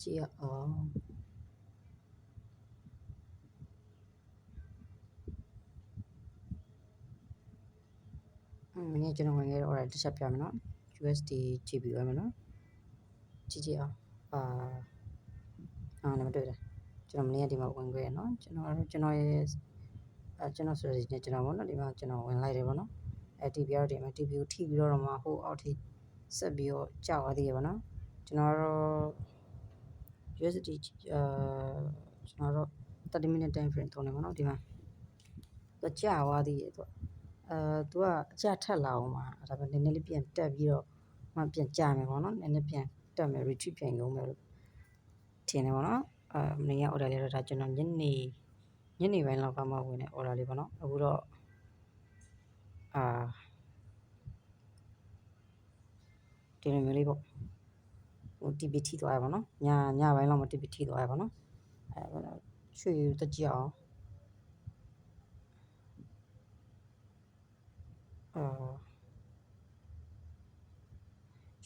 ကြည့်ရအောင်အင်းမင်းကျွန်တော်ဝင်ခဲ့တော့ order တစ်ချက်ပြမယ်နော် USD GB ပဲမယ်နော်ကြည့်ကြည့်အောင်အာအာလည်းမတွေ့တယ်ကျွန်တော်မင်းကဒီမှာဝင်ခဲ့ရနော်ကျွန်တော်ကျွန်တော်ရဲ့အဲကျွန်တော် strategy နဲ့ကျွန်တော်ပေါ့နော်ဒီမှာကျွန်တော်ဝင်လိုက်တယ်ပေါ့နော်အဲ TP ရတော့ဒီမှာ TP ကိုထိပြီးတော့မှဟိုအောက်ထိဆက်ပြီးတော့ကြာသွားသေးရပါနော်ကျွန်တော်တော့ USD အာကျွန်တော်တို့30 minute time frame သုံးတယ်ပေါ့နော်ဒီမှာသူကကြာသွားသေးတယ်သူကအဲသူကအကြထက်လာအောင်ပါဒါပေမဲ့နည်းနည်းလေးပြန်တက်ပြီးတော့မှပြန်ကြမယ်ပေါ့နော်နည်းနည်းပြန်တက်မယ် retreat ပြန်ရုံးမယ်လို့ထင်တယ်ပေါ့နော်အဲမနေ့က order လေးတော့ဒါကျွန်တော်ညနေညနေပိုင်းလောက်ကမှဝင်တဲ့ order လေးပေါ့နော်အခုတော့အာဒီလိုမျိုးလေးပေါ့ ဟို TP ထိသွားရပါတော့ညညပိုင်းလောက်မှ TP ထိသွားရပါတော့အဲရွှေတက်ကြည့်အောင်အာ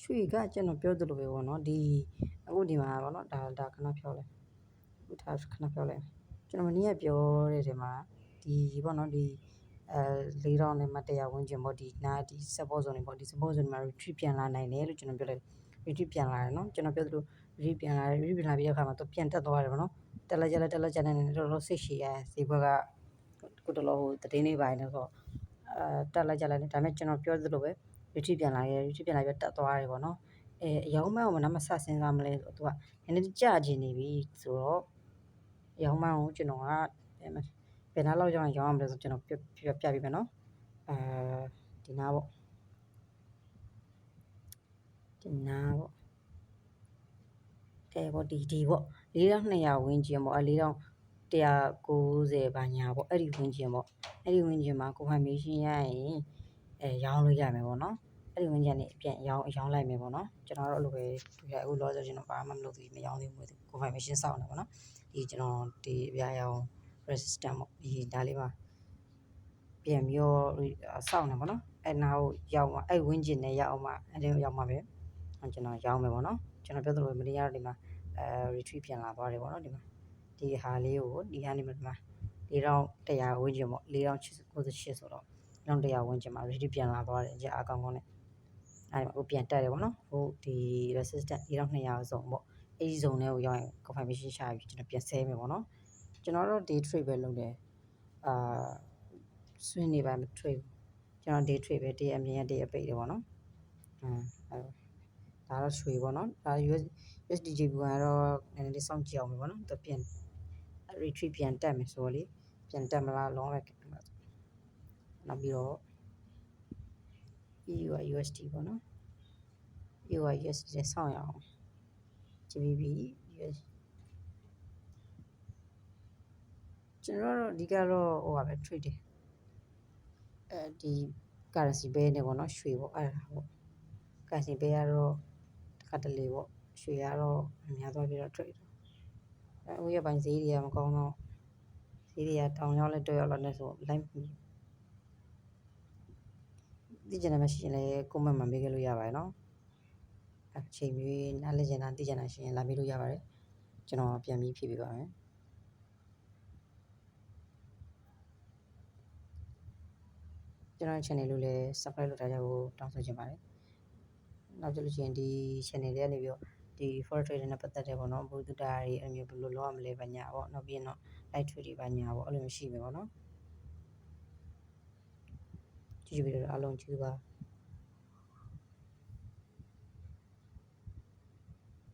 ရွှေကကျွန်တော်ပြောသလိုပဲပေါ့နော်ဒီအခုဒီမှာပေါ့နော်ဒါဒါခဏပြောလဲအခုထားခဏပြောလဲကျွန်တော်မနေ့ကပြောတဲ့ဒီမှာဒီပေါ့နော်ဒီအဲလေးတောင်းနဲ့မတရားဝင်ကျင်ပေါ့ဒီနာဒီ support zone ပေါ့ဒီ support zone မှာ retreat ပြန်လာနိုင်တယ်လို့ကျွန်တော်ပြောလိုက် retreat ပြန်လာတယ်နော်ကျွန်တော်ပြောသလို retreat ပြန်လာတယ် retreat ပြန်လာပြီးတဲ့အခါမှာသူပြန်တက်သွားတယ်ပေါ့နော်တက်လိုက်ကြလိုက်တက်လိုက်ကြလိုက်နေတော့တော့စိတ်ရှည်ရဲဈေးဘက်ကကိုတလောဟိုတည်င်းနေပိုင်းတော့ဆိုအဲတက်လိုက်ကြလိုက်နေဒါပေမဲ့ကျွန်တော်ပြောသလိုပဲ retreat ပြန်လာရဲ retreat ပြန်လာပြီးတက်သွားတယ်ပေါ့နော်အဲအယောင်းမအောင်မနမဆစဉ်းစားမလဲဆိုတော့သူကနည်းနည်းကြာကျင်နေပြီဆိုတော့အယောင်းမအောင်ကျွန်တော်ကဘယ်နားလောက်ရောက်ရင်ရောင်းရမလဲဆိုကျွန်တော်ပြပြပြပြမယ်နော်အဲဒီနားပေါ့ ဒီနားပေါ့အဲပေါ့ဒီဒီပေါ့4200ဝင်းကျင်ပေါ့အဲ4190ဘာညာပေါ့အဲ့ဒီဝင်းကျင်ပေါ့အဲ့ဒီဝင်းကျင်မှာ confirmation ရရင်အဲရောင်းလို့ရမယ်ပေါ့နော်အဲ့ဒီဝင်းကျင်နေအပြန်ရောင်းရောင်းလိုက်မယ်ပေါ့နော်ကျွန်တော်တို့အဲ့လိုပဲဒီကအခုလောဆိုကျွန်တော်ဘာမှမလုပ်သေးမရောင်းသေးဘူး confirmation စောင့်နေပေါ့နော်ဒီကျွန်တော်ဒီအပြာရောင်း resistant ပေါ့ဒီဒါလေးပါပြန်ပြီးတော့စောင့်နေပေါ့နော်အဲ့နာကိုရောက်မှအဲ့ဝင်းကျင်နဲ့ရောက်မှအဲ့ဒီရောက်မှပဲ ကျွန်တော်ရောင်းမယ်ပေါ့နော်ကျွန်တော်ပြောသလိုမနေ့ကတော့ဒီမှာအဲ retreat ပြန်လာသွားတယ်ပေါ့နော်ဒီမှာဒီဟာလေးကိုဒီဟာနေမှာဒီမှာ4100ဝန်းကျင်ပေါ့4098ဆိုတော့4100ဝန်းကျင်မှာ retreat ပြန်လာသွားတယ်အကြအကောင်ကောင်းနဲ့အဲဒီမှာဟိုပြန်တက်တယ်ပေါ့နော်ဟိုဒီ resistant 4200စုံပေါ့အဲ့ဒီဇုံလေးကိုရောက်ရင် confirmation ရှာပြီးကျွန်တော်ပြန်ဆဲမယ်ပေါ့နော်ကျွန်တော်တို့ day trade ပဲလုပ်တယ်အာ swing နေပါမ trade ကျွန်တော် day trade ပဲ day အမြင်ရ day အပိတ်တယ်ပေါ့နော်အဲ ဒါတော့ရွှေပေါ့နော်ဒါ US USDJB ကတော့နည်းနည်းလေးစောင့်ကြည့်အောင်ပဲပေါ့နော်သူပြန် retreat ပြန်တက်မယ်ဆိုတော့လေပြန်တက်မလားလုံးဝနောက်ပြီးတော့ EU USD ပေါ့နော် EU USD နဲ့စောင့်ရအောင် GBP US ကျွန်တော်တို့အဓိကတော့ဟိုပါပဲ trade တယ်အဲဒီ currency ဘဲနဲ့ပေါ့နော်ရွှေပေါ့အဲ့ဒါပေါ့ currency ဘဲကတော့ တစ်ခါတလေပေါ့ရွှေကတော့အများသွားပြီးတော့ trade အဲဦးရပိုင်းဈေးတွေကမကောင်းတော့ဈေးတွေကတောင်ရောက်လဲတွက်ရောက်လာနေဆိုလိုက်သိကြတယ်မရှိရင်လည်း comment မှာမေးခဲ့လို့ရပါတယ်နော်အချိန်မျိုးနားလည်ချင်တာသိချင်တာရှိရင်လာမေးလို့ရပါတယ်ကျွန်တော်ပြန်ပြီးဖြည့်ပေးပါမယ်ကျွန်တော် channel လို့လည်း subscribe လုပ်ထားကြဖို့တောင်းဆိုချင်ပါတယ် နောက်ကြလို့ရှိရင်ဒီ channel လေးကနေပြီးတော့ဒီ forex trading နဲ့ပတ်သက်တဲ့ပေါ့နော်ဘုဒ္ဓတာတွေအဲ့လိုမျိုးဘယ်လိုလုပ်ရမလဲဘာညာပေါ့နောက်ပြီးတော့ light trade တွေဘာညာပေါ့အဲ့လိုမျိုးရှိမယ်ပေါ့နော်ကြည့်ကြည့်ပြီးတော့အားလုံးကျေးဇူးပါ